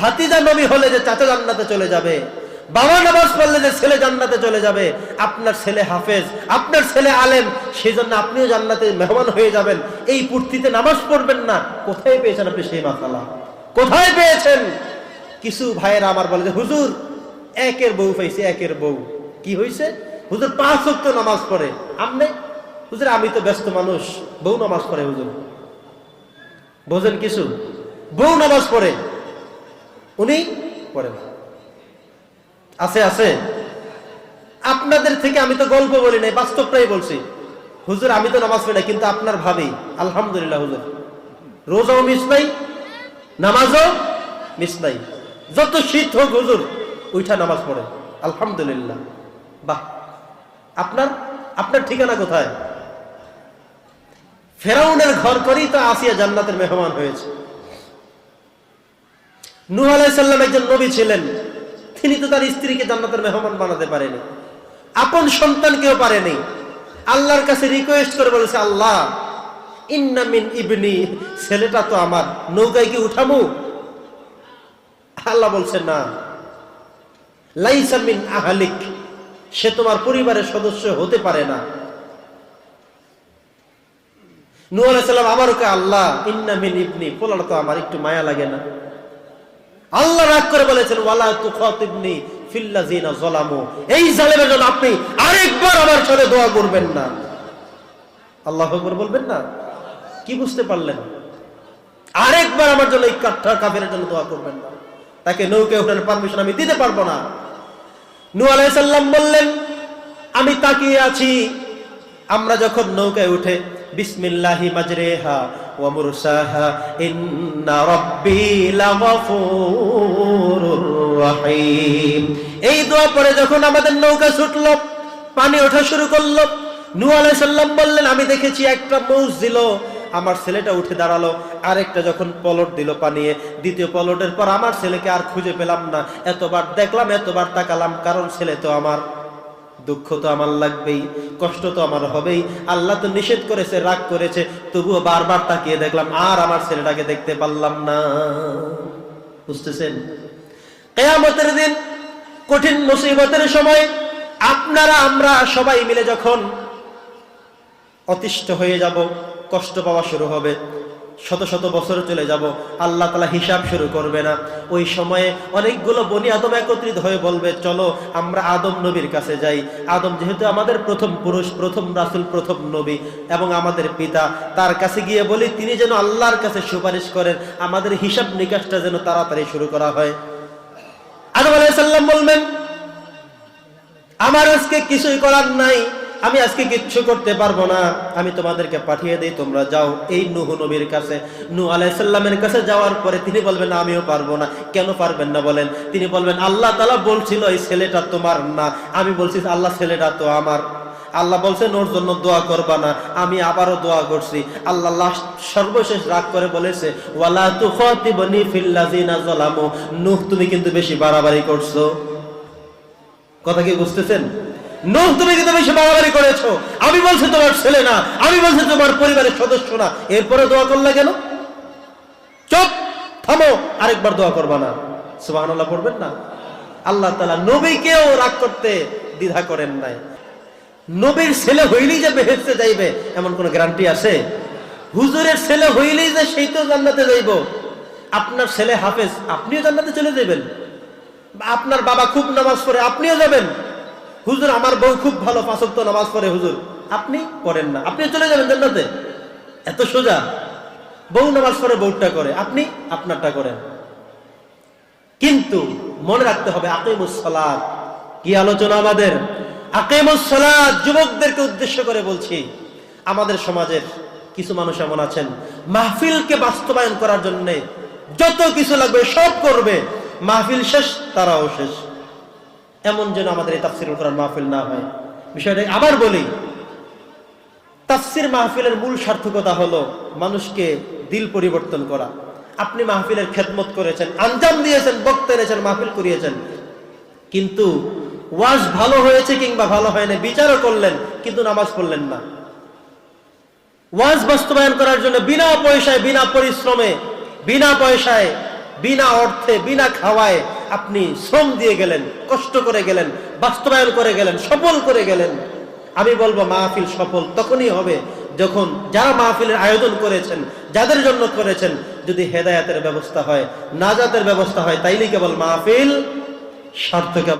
ভাতিজা নবী হলে যে চাচা জান্নাতে চলে যাবে, বাবা নামাজ পড়লে যে ছেলে জান্নাতে চলে যাবে, আপনার ছেলে হাফেজ, আপনার ছেলে আলেম সেই জন্য আপনিও জান্নাতে মেহমান হয়ে যাবেন। এই পূর্তিতে নামাজ পড়বেন না। কোথায় পেয়েছেন আপনি সেই মাসালা? কোথায় পেয়েছেন? কিছু ভাইয়েরা আমার বলে যে, হুজুর, একের বউ পাইছে, একের বউ। কি হয়েছে হুজুর, পাঁচ ওয়াক্ত নামাজ পড়ে। আমনে হুজুর, আমি তো ব্যস্ত মানুষ। বউ নামাজ পড়ে, হুজুর। বোঝেন কিছু? বউ নামাজ পড়ে। উনি পড়ে আছে আছে। আপনাদের থেকে আমি তো গল্প বলি নাই, বাস্তবটাই বলছি। হুজুর, আমি তো নামাজ পড়ি না কিন্তু আপনার ভাবি, আলহামদুলিল্লাহ, হুজুর। রোজাও মিস নাই, নামাজও মিস নাই। যত শীত হোক, হুজুর উঠা নামাজ পড়ে। আলহামদুলিল্লাহ। বাহ। আপনার আপনার ঠিকানা কোথায়? ফেরাউনের ঘর করেই তো আসিয়া জান্নাতের মেহমান হয়েছে। নূহ আলাইসাল্লাম একজন নবী ছিলেন। তিনি তো তার স্ত্রীকে জান্নাতের মেহমান বানাতে পারেনি। আপন সন্তানকেও পারেনি। আল্লাহর কাছে রিকোয়েস্ট করে বলেছে, আল্লাহ ইন্নামিন ইবনি, ছেলেটা তো আমার। নৌকায় কি উঠামু? আল্লাহ বলছে না। লাইসা মিন আহালিক, সে তোমার পরিবারের সদস্য হতে পারে না। নূহ আলাইসাল্লাম আবারও কে আল্লাহ ইন্নামিন ইবনি, পোলাটা তো আমার, একটু মায়া লাগে না। আল্লাহ রাগ করে বলেছেন, ওয়ালা তুখাতিবনি ফিল্লাযিনা যালামু। এই জালেমের জন্য আপনি আরেকবার আমার সাথে দোয়া করবেন না। আল্লাহু আকবার বলবেন না? কি বুঝতে পারলেন? আরেকবার আমার জন্য এই কাঠা কাফেরের জন্য দোয়া করবেন না। তাকে নৌকে ওঠানোর পারমিশন আমি দিতে পারব না। নূহ আলাইহিস সালাম বললেন, আমি তাকিয়ে আছি। আমরা যখন নৌকায় উঠে, বিসমিল্লাহি মাজরেহা। মুরসাহা ইন্না রাব্বি লাগফুরুর রহিম এই দোয়া পরে যখন আমাদের নৌকা ছুটল, পানি ওঠা শুরু করল, নূহ আলাইহিস সালাম বললেন, আমি দেখেছি একটা মৌজ দিল। আমার ছেলেটা উঠে দাঁড়াল, আরেকটা যখন পলট দিল পানিয়ে, দ্বিতীয় পলটের পর আমার ছেলেকে আর খুঁজে পেলাম না। এতবার দেখলাম, এতবার তাকালাম, কারণ ছেলে তো আমার। দুঃখ তো আমার লাগবেই, কষ্ট তো আমার হবেই। আল্লাহ তো নিষেধ করেছে, রাগ করেছে। তবুও বারবার তাকিয়ে দেখলাম, আর আমার ছেলেটাকে দেখতে পারলাম না। বুঝতেছেন? কেয়ামতের দিন, কঠিন মুসিবতের সময় আপনারা, আমরা সবাই মিলে যখন অতিষ্ঠ হয়ে যাব, কষ্ট পাওয়া শুরু হবে। শত শত বছর চলে যাব, আল্লাহ তালা হিসাব শুরু করবে না। ওই সময়ে অনেকগুলো বনি আদম একত্রিত হয়ে বলবে, চলো, আমরা আদম নবীর কাছে যাই। আদম যেহেতু আমাদের প্রথম পুরুষ, প্রথম রাসুল, প্রথম নবী এবং আমাদের পিতা, তার কাছে গিয়ে বলি, তিনি যেন আল্লাহর কাছে সুপারিশ করেন, আমাদের হিসাব নিকাশটা যেন তাড়াতাড়ি শুরু করা হয়। আদম আলাইসাল্লাম বলবেন, আমার আজকে কিছুই করার নাই। আমি আজকে কিচ্ছু করতে পারব না। আমি তোমাদেরকে পাঠিয়ে দিই, তোমরা যাও। এই নুহ নবীর কাছে নু আলাইসাল্লামের কাছে যাওয়ার পরে তিনি বলবেন আমিও পারব না। কেন পারবেন না বলেন? তিনি বলবেন, আল্লাহ তালা বলছিল, এই ছেলেটা তোমার না। আমি বলছি, আল্লাহ, ছেলেটা তো আমার। আল্লাহ বলছেন ওর জন্য দোয়া করবা না। আমি আবারও দোয়া করছি। আল্লাহ লাস্ট সর্বশেষ রাগ করে বলেছে, ওয়ালা তুমি কিন্তু বেশি বাড়াবাড়ি করছ। কথা কি বুঝতেছেন? নূহ তুমি কিন্তু বেশি বাড়াবাড়ি করেছ। আমি বলছি তোমার ছেলে না, আমি বলছি তোমার পরিবারের সদস্য না। এরপরে দোয়া করলে কেন? চুপ, থামো, আরেকবার দোয়া করবা না। সুবহানাল্লাহ পড়বেন না? আল্লাহ তাআলা নবীকেও রাগ করতে দ্বিধা করেন নাই। নবীর ছেলে হইলেই যে বেহেস্তে যাইবে, এমন কোন গ্যারান্টি আছে? হুজুরের ছেলে হইলেই যে সেই তো জান্নাতে যাইব। আপনার ছেলে হাফেজ, আপনিও জান্নাতে চলে যাবেন। আপনার বাবা খুব নামাজ পড়ে, আপনিও যাবেন। হুজুর, আমার বউ খুব ভালো পাঁচক তো নামাজ পড়ে, হুজুর। আপনি পড়েন না। আপনি চলে যাবেন জান্নাতে। এত সোজা। বউ নামাজ পড়ে, বউটা করে। আপনি আপনারটা করেন। কিন্তু মনে রাখতে হবে আকিমুসসালাত কি আলোচনা আমাদের? আকিমুসসালাত যুবকদেরকে উদ্দেশ্য করে বলছি। আমাদের সমাজের কিছু মানুষ এমন আছেন। মাহফিলকে বাস্তবায়ন করার জন্য যত কিছু লাগবে, সব করবে। মাহফিল শেষ, তারাও শেষ। এমন যেন আমাদের এই তাফসিরুল কোরআন মাহফিল না হয়। বিষয়টা আবার বলি, তাফসির মাহফিলের মূল সার্থকতা হলো মানুষকে দিল পরিবর্তন করা। আপনি মাহফিলের খেদমত করেছেন, আঞ্জাম দিয়েছেন, বক্তা এনেছেন, মাহফিল করিয়েছেন। কিন্তু ওয়াজ ভালো হয়েছে কিংবা ভালো হয়নি, বিচারও করলেন, কিন্তু নামাজ পড়লেন না। ওয়াজ বাস্তবায়ন করার জন্য বিনা পয়সায়, বিনা পরিশ্রমে, বিনা পয়সায়, বিনা অর্থে, বিনা খাওয়ায় আপনি শ্রম দিয়ে গেলেন, কষ্ট করে গেলেন, বাস্তবায়ন করে গেলেন, সফল করে গেলেন। আমি বলব মাহফিল সফল তখনই হবে যখন যারা মাহফিলের আয়োজন করেছেন, যাদের জন্য করেছেন, যদি হেদায়াতের ব্যবস্থা হয়, নাজাতের ব্যবস্থা হয় তাইলে কেবল মাহফিল সার্থক